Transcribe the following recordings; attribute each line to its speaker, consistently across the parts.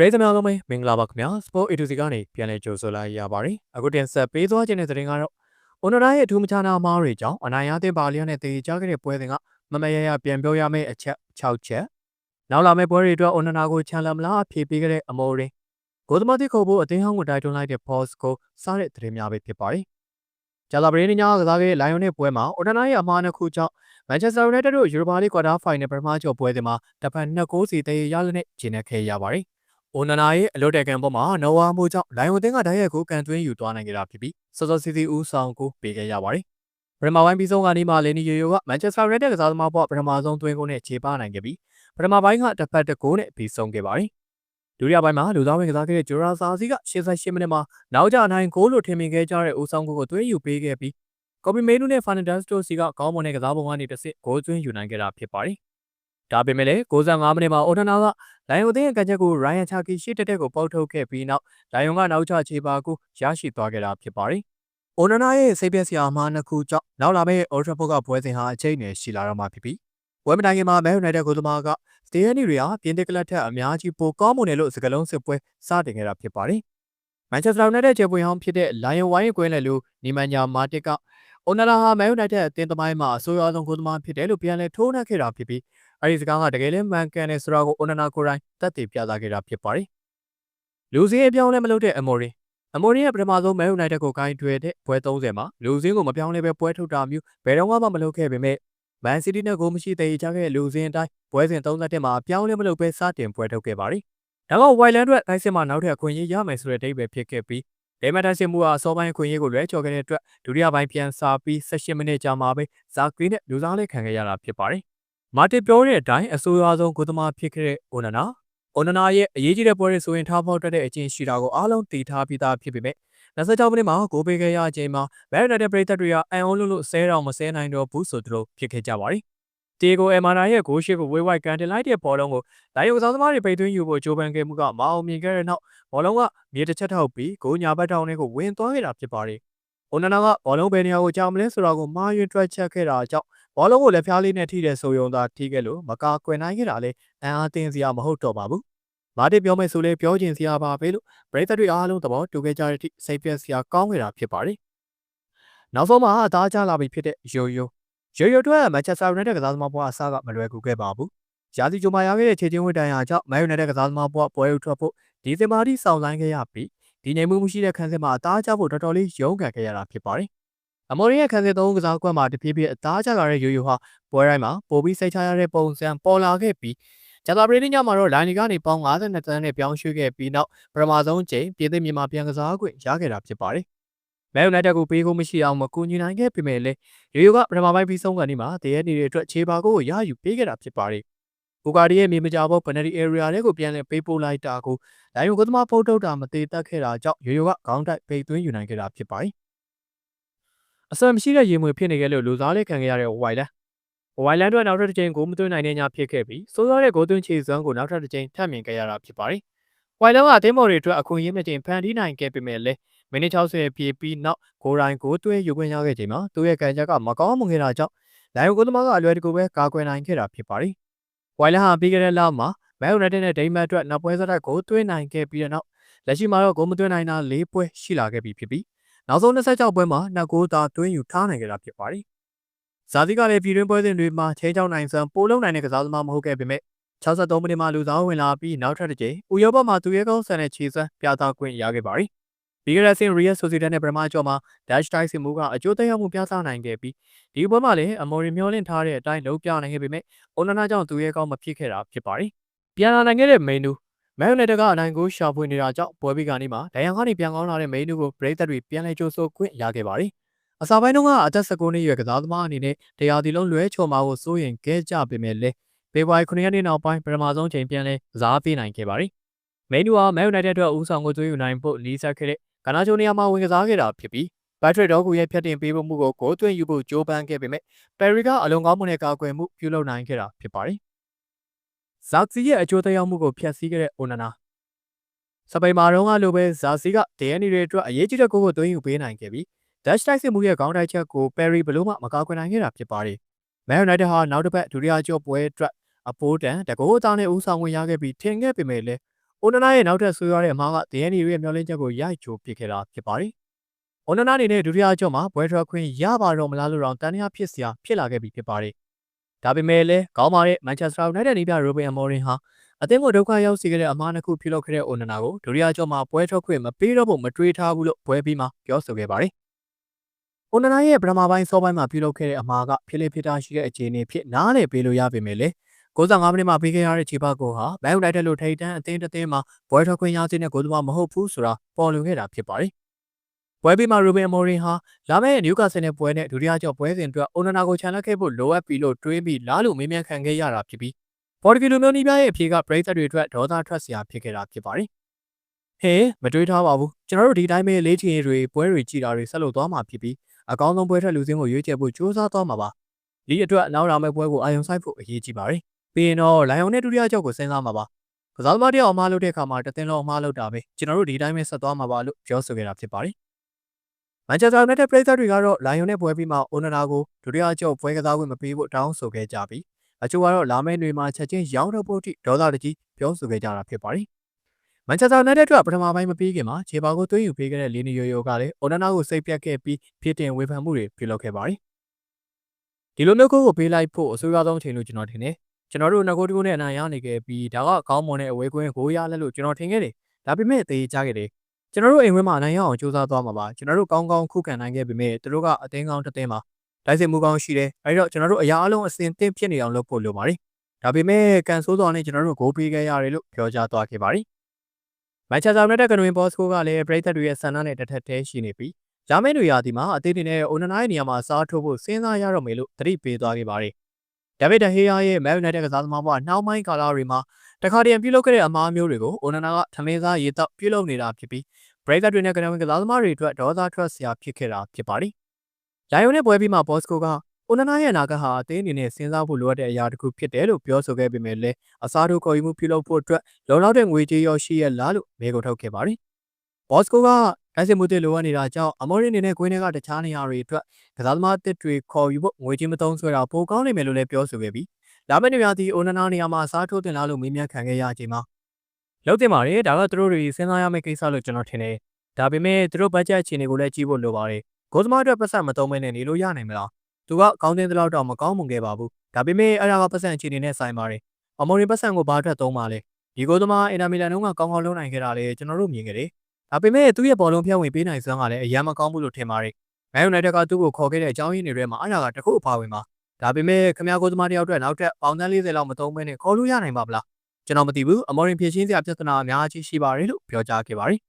Speaker 1: ပရိသတ်များလုံးပဲမင်္ဂလာပါခင်ဗျာ Sport A to Z ကနေပြန်လည်ကြိုဆိုလိုက်ရပါတယ်အခုတင်ဆက်ပေးသွားခြင်းတဲ့သတင်းကတော့အွန်လိုင်းရဲ့အထူးမခြားနာအမားတွေကြောင့်အနိုင်ရတဲ့ပါလျောနဲ့တည်ကြခဲ့တဲ့ပွဲစဉ်ကမမရရပြန်ပြောရမယ့်အချက်6ချက်နောက်လာမယ့်ပွဲတွေအတွက်အွန်နာကိုချန်လမ်လာဖြည့်ပေးခဲ့တဲ့အမိုးတွေဂိုသမာတိခုဖို့အသင်းဟောင်းကိုတိုက်တွန်းလိုက်တဲ့ Post ကိုစားတဲ့သတင်းများပဲဖြစ်ပါတယ်ကြာသာပရင်းညကစားခဲ့တဲ့ Lion နဲ့ပွဲမှာအွန်နာရဲ့အမားနှစ်ခုကြောင့် Manchester United တို့ Europa League Quarter Final ပထမကျော်ပွဲစဉ်မှာတစ်ဖက်2ဂိုးစီတည်ရရနဲ့ကျင်းနေခဲ့ရပါတယ်။ အိုနနာရဲ့အလွတ်တက်ကံပေါ်မှာနော်ဝါမှုကြောင့်လိုင်ဝန်တင်းကဓာတ်ရိုက်ကိုကန်သွင်းယူသွားနိုင်ခဲ့တာဖြစ်ပြီးစောစောစီစီဦးဆောင်ကိုပေးခဲ့ရပါတယ်။ပထမပိုင်းပြီးဆုံးကနေမှလီနီယိုယိုက Manchester United ကစားသမားပေါ်ပထမဆုံးသွင်းကိုနဲ့ခြေပါနိုင်ခဲ့ပြီးပထမပိုင်းကတစ်ဖက်တစ်ဂိုးနဲ့ပြီးဆုံးခဲ့ပါတယ်။ဒုတိယပိုင်းမှာလူသားဝင်ကစားခဲ့တဲ့ဂျိုရာဆာစီက88မိနစ်မှာနောက်ကျနိုင်ဂိုးလို့ထင်မြင်ခဲ့ကြတဲ့ဦးဆောင်ကိုကိုသွင်းယူပေးခဲ့ပြီးကော်ပီမေနူနဲ့ဖာနန်ဒတ်စတိုစီကကောင်းမွန်တဲ့ကစားပုံကနေတစ်စစ်ဂိုးသွင်းယူနိုင်ခဲ့တာဖြစ်ပါတယ်။ ဒါပေမဲ့လည်း65မိနစ်မှာအိုထနာကလိုင်ယွန်သင်းရဲ့ကံချက်ကိုရိုင်ယန်ချာကီရှေ့တက်တက်ကိုပေါက်ထုတ်ခဲ့ပြီးနောက်လိုင်ယွန်ကနောက်ကျခြေပါကိုရရှိသွားခဲ့တာဖြစ်ပါတယ်။အိုနနာရဲ့စိတ်ပြက်စရာအမှားနှစ်ခုကြောင့်နောက်လာမယ့်အော်ထရာဖို့ကပွဲစဉ်ဟာအချိန်နဲ့ရှိလာတော့မှဖြစ်ပြီးဝက်မတိုင်ကင်မှာမဲယူနိုက်တက်ကိုသမားကစတေးယန်နီတွေဟာပြင်သစ်ကလပ်ထက်အများကြီးပိုကောင်းမွန်တယ်လို့စကလုံးစစ်ပွဲစတင်ခဲ့တာဖြစ်ပါတယ်။မန်ချက်စတာယူနိုက်တက်ခြေပွင့်ဟောင်းဖြစ်တဲ့လိုင်ယွန်ဝိုင်းကွင်းလက်လူနီမန်ညာမာတစ်ကအိုနာလာဟာမဲယူနိုက်တက်အသင်းသမိုင်းမှာအဆိုးရွားဆုံးကိုသမားဖြစ်တယ်လို့ပြန်လည်ထိုးနှက်ခဲ့တာဖြစ်ပြီး အဲဒီစကားကတကယ်လည်းမှန်ကန်တယ်ဆိုတာကိုအိုနာနာကိုရိုင်းသက်သေပြသခဲ့တာဖြစ်ပါတယ်။လူစင်းအပြောင်းလဲမလုပ်တဲ့အမော်ရီအမော်ရီရဲ့ပထမဆုံးမဲယူနိုက်တက်ကိုဂိုင်းထွေတဲ့ပွဲ30မှာလူစင်းကိုမပြောင်းလဲပဲပွဲထုတ်တာမျိုးဘယ်တော့မှမလုပ်ခဲ့ပေမဲ့မန်စီးတီးနဲ့ဂိုးမရှိသေးချခဲ့တဲ့လူစင်းအတိုင်းပွဲစဉ်31မှာပြောင်းလဲမလုပ်ပဲစတင်ပွဲထုတ်ခဲ့ပါတယ်။ဒါကဝိုင်လန်အတွက်တိုင်းစစ်မှာနောက်ထပ်အခွင့်အရေးရမယ်ဆိုတဲ့အဓိပ္ပာယ်ဖြစ်ခဲ့ပြီးဒေမန်တန်စစ်မှုဟာအစောပိုင်းအခွင့်အရေးကိုလွဲချော်ခဲ့တဲ့အတွက်ဒုတိယပိုင်းပြန်စာပြီး18မိနစ်ကြာမှပဲဇာကွီနဲ့လူစားလေးခံခဲ့ရတာဖြစ်ပါတယ်။ မာတစ်ပြောတဲ့အတိုင်းအဆိုးရွားဆုံးဂိုသမားဖြစ်ခဲ့တဲ့အိုနနာအိုနနာရဲ့အရေးကြီးတဲ့ပွဲတွေဆိုရင်ထားဖောက်တက်တဲ့အချင်းရှိတာကိုအားလုံးသိထားပြီးသားဖြစ်ပေမဲ့26မိနစ်မှာဂိုးပေးခဲ့ရခြင်းမှာဘယ်နယ်တဲ့ပရိသတ်တွေကအန်အုံးလို့လို့ဆဲတော်မဆဲနိုင်တော့ဘူးဆိုသူတို့ဖြစ်ခဲ့ကြပါတယ်။တီကိုအမာနာရဲ့ဂိုးရှိကိုဝေးဝိုက်ကန်တင်လိုက်တဲ့ဘောလုံးကိုလိုင်ယိုကစားသမားတွေပိတ်သွင်းယူဖို့ကြိုးပမ်းခဲ့မှုကမအောင်မြင်ခဲ့တဲ့နောက်ဘောလုံးကမြေတစ်ချက်ထောက်ပြီးဂိုးညာဘက်ထောင်တွေကိုဝင်သွားခဲ့တာဖြစ်ပါတယ်။အိုနနာကဘောလုံးဘယ်နေရာကိုကြောင်မလဲဆိုတာကိုမှားယွင်းတွက်ချက်ခဲ့တာကြောင့် ဘောလုံးကိုလက်ဖျားလေးနဲ့ထိတဲ့ဆိုယုံသာထိခဲ့လို့မကာကွယ်နိုင်ခဲ့တာလေအန်အားတင်းစရာမဟုတ်တော့ပါဘူး။မာတစ်ပြောမယ်ဆိုလေပြောချင်စရာပါပဲလို့ပရိသတ်တွေအားလုံးသဘောတူခဲ့ကြတဲ့အထိစိတ်ပြက်စရာကောင်းခဲ့တာဖြစ်ပါတယ်။နောက်ဆုံးမှာအသားကျလာပြီဖြစ်တဲ့ယိုယိုယိုယိုတို့ကမန်ချက်စတာယူနိုက်တက်ကစားသမားဘွားအစားကမလွယ်ကူခဲ့ပါဘူး။ရာသီကြိုမှာရခဲ့တဲ့ခြေချင်းဝတ်တန်ရာကြောင့်မန်ယူနိုက်တက်ကစားသမားဘွားပွဲဥထွက်ဖို့ဒီဇင်ဘာထိစောင့်ဆိုင်းခဲ့ရပြီးဒီနေမှုမရှိတဲ့ခန်းစစ်မှာအသားကျဖို့တော်တော်လေးရုန်းကန်ခဲ့ရတာဖြစ်ပါတယ်။ အမော်ရီရဲ့ခန်းစစ်သုံးကစားကွက်မှာတဖြည်းဖြည်းအသားကျလာတဲ့ယိုယိုဟာပွဲတိုင်းမှာပိုပြီးစိတ်ချရတဲ့ပုံစံပေါ်လာခဲ့ပြီးဂျာတာပရီညမှာတော့လိုင်းလီကနေပေါင်း52တန်းနဲ့ပြောင်းရွှေ့ခဲ့ပြီးနောက်ပထမဆုံးချိန်ပြည်သိမြန်မာပြန်ကစားခွင့်ရခဲ့တာဖြစ်ပါတယ်။မဲယူနိုက်တက်ကိုပေးဖို့မရှိအောင်မကူညီနိုင်ခဲ့ပေမဲ့လည်းယိုယိုကပထမပိုင်းပြီးဆုံးကနေမှာတရဲနေတဲ့အတွက်ခြေပါကိုရယူပေးခဲ့တာဖြစ်ပါတယ်။ဘူကာဒီရဲ့မြေမကြဘော penalty area တွေကိုပြန်လည်ပေးပို့လိုက်တာကိုလိုင်ယိုကသမားဖုတ်ထုတ်တာမသေးတတ်ခဲ့တာကြောင့်ယိုယိုကခေါင်းတိုက်ပိတ်သွင်းယူနိုင်ခဲ့တာဖြစ်ပါတယ်။ အစမရှိတဲ့ရေမွေဖြစ်နေခဲ့လို့လူစားလေးခံခဲ့ရတဲ့ဝိုင်လန်ဝိုင်လန်တို့နောက်ထပ်တစ်ချိန်ဂိုးမသွင်းနိုင်တဲ့ညဖြစ်ခဲ့ပြီးစိုးစားတဲ့ဂိုးသွင်းချေစွမ်းကိုနောက်ထပ်တစ်ချိန်ထပ်မြင်ခဲ့ရတာဖြစ်ပါတယ်။ဝိုင်လန်ကအသင်းမော်တွေအတွက်အခွင့်အရေးမြတင်ဖန်တီးနိုင်ခဲ့ပေမဲ့လည်းမိနစ်60ပြည့်ပြီးနောက်ဂိုးတိုင်းဂိုးသွင်းယူခွင့်ရခဲ့ချိန်မှာသူ့ရဲ့ကန်ချက်ကမကောင်းမွန်ခဲ့တာကြောင့်လိုင်ယိုကိုသမားကအလွယ်တကူပဲကာကွယ်နိုင်ခဲ့တာဖြစ်ပါတယ်။ဝိုင်လန်ဟာပြီးခဲ့တဲ့လမှာမဲယူနိုက်တက်နဲ့ဒိန်းမတ်အတွက်နောက်ပွဲဆက်တိုက်ဂိုးသွင်းနိုင်ခဲ့ပြီးတဲ့နောက်လက်ရှိမှာတော့ဂိုးမသွင်းနိုင်တာ၄ပွဲရှိလာခဲ့ပြီဖြစ်ပြီး နောက်ဆုံး26ပွဲမှာနှစ်ဂိုးသာသွင်းယူထားနိုင်ခဲ့တာဖြစ်ပါတယ်။ဇာတိကလည်းပြည်တွင်းပွဲစဉ်တွေမှာချင်းချောင်းနိုင်စံပိုလုံးနိုင်တဲ့ကစားသမားမဟုတ်ခဲ့ပေမဲ့63မိနစ်မှာလူစားဝင်လာပြီးနောက်ထပ်တစ်ကြိမ်ဥရောပမှာသူရဲကောင်းဆန်တဲ့ခြေစွမ်းပြသခွင့်ရခဲ့ပါတယ်။ပြီးခဲ့တဲ့ဆင် Real Sociedad နဲ့ပထမကြော်မှာ Dash Tie စင်မှုကအကျိုးသက်ရောက်မှုပြသနိုင်ခဲ့ပြီးဒီပွဲမှာလည်းအမော်ရီမျောလင့်ထားတဲ့အတိုင်းလုံးပြနိုင်ခဲ့ပေမဲ့အိုနာနာကြောင့်သူရဲကောင်းမဖြစ်ခဲ့တာဖြစ်ပါတယ်။ပြန်လာနိုင်ခဲ့တဲ့မိန်နူ မန်ယူနိုက်တက်ကအနိုင်ကိုရှာဖွေနေတာကြောင့်ပွဲပြီးကနေမှဒိုင်ယန်ကနေပြန်ကောင်းလာတဲ့မိန်နူကိုပရိသတ်တွေပြန်လဲကြိုးဆိုခွင့်ရခဲ့ပါတယ်။အစာပိုင်းတုန်းကအသက်19နှစ်ရွယ်ကစားသမားအနေနဲ့တရားဒီလုံးလွဲချော်မာကိုစိုးရင်ခဲ့ကြပေမဲ့လည်းဖေဖော်ဝါရီ9ရက်နေ့နောက်ပိုင်းပထမဆုံးချိန်ပြန်လဲကစားပေးနိုင်ခဲ့ပါတယ်။မိန်နူဟာမန်ယူနိုက်တက်အတွက်ဦးဆောင်ကိုသွေးယူနိုင်ဖို့လီးဆက်ခဲ့တဲ့ကနာချိုနေရာမှာဝင်ကစားခဲ့တာဖြစ်ပြီးဘတ်ထရစ်ဒေါကူရဲ့ဖြတ်တင်ပေးမှုကိုဂိုးသွင်းယူဖို့ကြိုးပမ်းခဲ့ပေမဲ့ပယ်ရီကအလွန်ကောင်းမွန်တဲ့ကာကွယ်မှုပြုလုပ်နိုင်ခဲ့တာဖြစ်ပါတယ်။ ဇာစီရဲ့အကျိုးသက်ရောက်မှုကိုဖျက်ဆီးခဲ့တဲ့အိုနာနာစပိန်မာတုန်းကလိုပဲဇာစီက DNA တွေအတွက်အရေးကြီးတဲ့ကိုကိုသွင်းယူပေးနိုင်ခဲ့ပြီး Dash တိုက်စစ်မှုရဲ့ခေါင်းတိုက်ချက်ကို Perry ဘလို့မှမကာကွယ်နိုင်ခဲ့တာဖြစ်ပါတယ်။ Man United ဟာနောက်တစ်ပတ်ဒုတိယကျော်ပွဲအတွက်အပိုးတန်တကိုးအသားနဲ့ဦးဆောင်ဝင်ရခဲ့ပြီးထင်ခဲ့ပေမဲ့လည်း။အိုနနာရဲ့နောက်ထပ်ဆွေးရတဲ့အမှားကဒန်နီရဲ့မျှော်လင့်ချက်ကိုရိုက်ချိုးပစ်ခဲ့တာဖြစ်ပါတယ်။အိုနနာအနေနဲ့ဒုတိယအကျော့မှာဘွဲထွက်ခွင့်ရပါတော့မလားလို့တော့တန်တရားဖြစ်စရာဖြစ်လာခဲ့ပြီဖြစ်ပါတယ်။ ဒါပေမဲ့လည်းကောင်းပါတဲ့မန်ချက်စတာယူနိုက်တက်နေပြရိုဘင်အမော်ရင်ဟာအသင်းကိုဒုက္ခရောက်စေခဲ့တဲ့အမှားနှစ်ခုပြုလုပ်ခဲ့တဲ့အိုနနာကိုဒုတိယကျော့မှာပွဲထွက်ခွင့်မပေးတော့ဖို့မတွေးထားဘူးလို့ပွဲပြီးမှပြောဆိုခဲ့ပါတယ်။အိုနနာရဲ့ပထမပိုင်းစောပိုင်းမှာပြုလုပ်ခဲ့တဲ့အမှားကဖြစ်လေဖြစ်တာရှိတဲ့အခြေအနေဖြစ်နားလည်ပေးလို့ရပေမဲ့လည်း65မိနစ်မှာပေးခဲ့ရတဲ့ခြေပကိုဟာဘန်ယူနိုက်တက်လို့ထိပ်တန်းအသင်းတစ်သင်းမှာပွဲထွက်ခွင့်ရစေတဲ့ဂိုးသမားမဟုတ်ဘူးဆိုတာပေါ်လွင်ခဲ့တာဖြစ်ပါတယ်။ ပွဲပြီးမှာရူဘင်အမော်ရင်ဟာလာမယ့်နျူကာဆယ်နဲ့ပွဲနဲ့ဒုတိယကျော့ပွဲစဉ်အတွက်အိုနနာကိုချန်လက်ခဲ့ဖို့လိုအပ်ပြီလို့တွေးပြီးလားလို့မေးမြန်းခံခဲ့ရတာဖြစ်ပြီးပေါ်တူဂီလိုမျိုးနီးပြရဲ့အဖြေကပရိသတ်တွေအတွက်ဒေါသထွက်စရာဖြစ်ခဲ့တာဖြစ်ပါတယ်။ဟဲမတွေးထားပါဘူးကျွန်တော်တို့ဒီတိုင်းပဲလေးချင်တွေပွဲတွေကြည်တာတွေဆက်လုပ်သွားမှာဖြစ်ပြီးအကောင်းဆုံးပွဲထွက်လူစင်းကိုရွေးချယ်ဖို့ကြိုးစားသွားမှာပါ။ဒီအတွက်နောက်လာမယ့်ပွဲကိုအာရုံစိုက်ဖို့အရေးကြီးပါတယ်။ပြီးရင်တော့လိုင်ယွန်နဲ့ဒုတိယကျောက်ကိုစဉ်းစားမှာပါ။ကစားသမားတယောက်အမှားလုပ်တဲ့အခါမှာတသင်းလုံးအမှားလုပ်တာပဲကျွန်တော်တို့ဒီတိုင်းပဲဆက်သွားမှာပါလို့ပြောဆိုခဲ့တာဖြစ်ပါတယ်။ မန်ချက်စတာယူနိုက်တက်ပရိသတ်တွေကတော့လိုင်ယွန်နဲ့ပွဲပြီးမှအိုနနာကိုဒုတိယကျောက်ပွဲကစားခွင့်မပေးဖို့တောင်းဆိုခဲ့ကြပြီးအချို့ကတော့လာမယ့်နေ့မှာချက်ချင်းရောင်းတော့ဖို့အထိဒေါသတကြီးပြောဆိုခဲ့ကြတာဖြစ်ပါတယ်။မန်ချက်စတာယူနိုက်တက်အတွက်ပထမပိုင်းမပြီးခင်မှာခြေပါကိုသွင်းယူပေးခဲ့တဲ့လီနီယိုယိုကလည်းအိုနနာကိုစိတ်ပြတ်ခဲ့ပြီးဖြစ်တင်ဝေဖန်မှုတွေပြုလုပ်ခဲ့ပါတယ်။ဒီလိုမျိုးကိုကိုပေးလိုက်ဖို့အဆိုးရွားဆုံးအချိန်လို့ကျွန်တော်ထင်တယ်။ကျွန်တော်တို့ငကိုတူကိုနဲ့အနိုင်ရနေခဲ့ပြီးဒါကကောင်းမွန်တဲ့အဝေးကွင်းကိုရလက်လို့ကျွန်တော်ထင်ခဲ့တယ်။ဒါပေမဲ့သေချာခဲ့တယ်။ ကျွန်တော်တို့အိမ်ဝင်းမှာအနိုင်ရအောင်စူးစမ်းသွားမှာပါကျွန်တော်တို့ကောင်းကောင်းခုခံနိုင်ခဲ့ပေမဲ့သူတို့ကအတင်းကောင်းတစ်တင်းပါတိုက်စစ်မှုကောင်းရှိတယ်အဲဒီတော့ကျွန်တော်တို့အရာအလုံးအစင်တင်ဖြစ်နေအောင်လုပ်ဖို့လိုပါတယ်ဒါပေမဲ့ကန်ဆိုးတော်နဲ့ကျွန်တော်တို့ဂိုးပေးခဲ့ရတယ်လို့ပြောကြားသွားခဲ့ပါတယ်မန်ချက်စတာယူနိုက်တက်ကနဝင်ဘော့စကိုကလည်းပရိသတ်တွေရဲ့ဆန္ဒနဲ့တစ်ထက်တည်းရှိနေပြီးဂျာမန်တွေရာဒီမှာအသင်းတွေနဲ့အိုနနာရဲ့နေရာမှာစားထိုးဖို့စဉ်းစားရတော့မယ်လို့သတိပေးသွားခဲ့ပါတယ် ဒါဗစ်ဒဟေးယာရဲ့မဲယူနိုက်တက်ကစားသမားဘဝနှောင်းပိုင်းကာလတွေမှာတခါတည်းပြုလုပ်ခဲ့တဲ့အမှားမျိုးတွေကိုအိုနနာကထမင်းစားရေတောက်ပြုလုပ်နေတာဖြစ်ပြီးပရိသတ်တွေနဲ့ကနဝင်ကစားသမားတွေအတွက်ဒေါသထွက်စရာဖြစ်ခဲ့တာဖြစ်ပါတယ်။ဂျိုင်ယိုနဲ့ပွဲပြီးမှဘော့စကိုကအိုနနာရဲ့အနာဂတ်ဟာအသင်းအနေနဲ့စဉ်းစားဖို့လိုအပ်တဲ့အရာတစ်ခုဖြစ်တယ်လို့ပြောဆိုခဲ့ပေမဲ့လည်းအစားထိုးခေါ်ယူမှုပြုလုပ်ဖို့အတွက်လုံလောက်တဲ့ငွေကြေးရောရှိရလားလို့မေးခွန်းထုတ်ခဲ့ပါတယ်။ ဘော့စကိုကအဲစစ်မှုတွေလိုအပ်နေတာကြောင့်အမော်ရီအနေနဲ့ကွင်းထဲကတခြားနေရာတွေအတွက်ကစားသမားတစ်တွေခေါ်ယူဖို့ငွေကြေးမသုံးဆွဲတာပိုကောင်းနိုင်မယ်လို့လည်းပြောဆိုခဲ့ပြီးလာမယ့်နေရာဒီအိုနနာနေရာမှာအစားထိုးတင်လာလို့မေးမြန်းခံခဲ့ရချိန်မှာလောက်တင်ပါတယ်ဒါကသူတို့တွေစဉ်းစားရမယ့်ကိစ္စလို့ကျွန်တော်ထင်တယ်။ဒါပေမဲ့သူတို့ဘတ်ဂျက်အခြေအနေကိုလည်းကြည့်ဖို့လိုပါတယ်။ဂိုးသမားအတွက်ပတ်စံမသုံးမဲနဲ့နေလို့ရနိုင်မလား။သူကကောင်းတဲ့လောက်တော့မကောင်းမွန်ခဲ့ပါဘူး။ဒါပေမဲ့အဲ့ဒါကပတ်စံအခြေအနေနဲ့ဆိုင်ပါတယ်။အမော်ရီပတ်စံကိုဘာအတွက်သုံးပါလဲ။ဒီဂိုးသမားအင်တာမီလန်တို့ကကောင်းကောင်းလုပ်နိုင်ခဲ့တာလေကျွန်တော်တို့မြင်ခဲ့တယ်။ ဒါပေမဲ့သူ့ရဲ့ဘောလုံးဖြန့်ဝင်ပေးနိုင်စွမ်းကလည်းအရင်မကောင်းဘူးလို့ထင်ပါတယ်။မန်ယူနိုက်တက်ကသူ့ကိုခေါ်ခဲ့တဲ့အကြောင်းရင်းတွေထဲမှာအဲ့ဒါကတခုအပါဝင်ပါ။ဒါပေမဲ့ခမရကိုသမားတယောက်အတွက်နောက်ထပ်ပေါင်သန်း40လောက်မသုံးမဲနဲ့ခေါ်လို့ရနိုင်ပါဗလား။ကျွန်တော်မသိဘူးအမော်ရင်ဖြည့်ရှင်းစရာပြဿနာအများကြီးရှိပါတယ်လို့ပြောကြားခဲ့ပါတယ်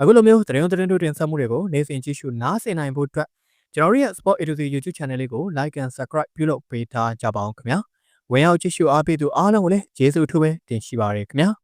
Speaker 1: အခုလိုမျိုးသတင်းသတင်းတို့တင်ဆက်မှုတွေကိုနေ့စဉ်ကြည့်ရှုနားဆင်နိုင်ဖို့အတွက်ကျွန်တော်ရဲ့ Sport A2C YouTube Channel လေးကို Like and Subscribe ပြုလုပ်ပေးထားကြပါအောင်ခင်ဗျာဝင်ရောက်ကြည့်ရှုအားပေးသူအားလုံးကိုလည်းကျေးဇူးအထူးပဲတင်ရှိပါရခင်ဗျာ